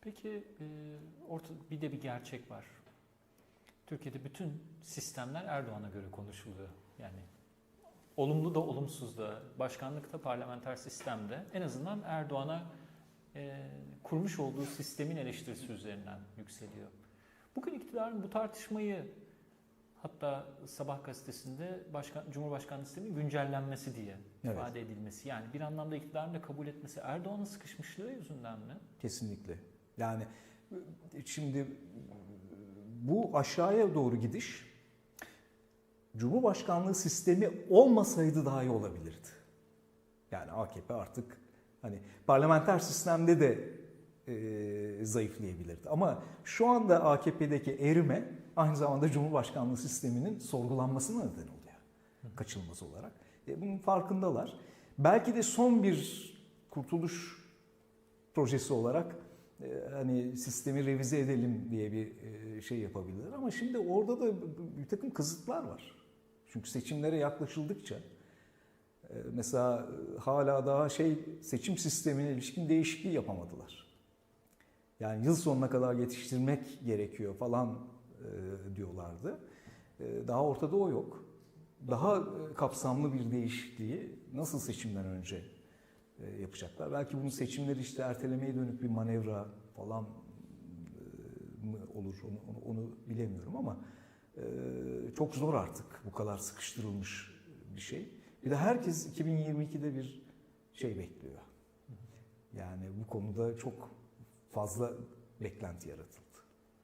Peki e, orta, bir de bir gerçek var. Türkiye'de bütün sistemler Erdoğan'a göre konuşuluyor. Yani olumlu da olumsuz da başkanlıkta parlamenter sistemde en azından Erdoğan'a e, kurmuş olduğu sistemin eleştirisi üzerinden yükseliyor. Bugün iktidarın bu tartışmayı hatta Sabah gazetesinde başkan, Cumhurbaşkanlığı sisteminin güncellenmesi diye Evet. ifade edilmesi. Yani bir anlamda iktidarın da kabul etmesi Erdoğan'ın sıkışmışlığı yüzünden mi? Kesinlikle. Yani şimdi bu aşağıya doğru gidiş Cumhurbaşkanlığı sistemi olmasaydı daha iyi olabilirdi. Yani AKP artık hani parlamenter sistemde de e, zayıflayabilirdi. Ama şu anda AKP'deki erime aynı zamanda Cumhurbaşkanlığı sisteminin sorgulanmasına neden oluyor. Kaçılmaz olarak. E, bunun farkındalar. Belki de son bir kurtuluş projesi olarak hani sistemi revize edelim diye bir e, şey yapabilirler. Ama şimdi orada da bir takım kısıtlar var. Çünkü seçimlere yaklaşıldıkça e, mesela hala daha şey seçim sistemine ilişkin değişikliği yapamadılar. Yani yıl sonuna kadar yetiştirmek gerekiyor falan e, diyorlardı. E, Daha ortada o yok. Daha e, kapsamlı bir değişikliği nasıl seçimden önce e, yapacaklar? Belki bunun seçimleri işte ertelemeye dönük bir manevra falan e, mı olur onu, onu, onu bilemiyorum ama e, çok zor artık bu kadar sıkıştırılmış bir şey. Bir de herkes 2022'de bir şey bekliyor. Yani bu konuda çok fazla beklenti yaratıldı.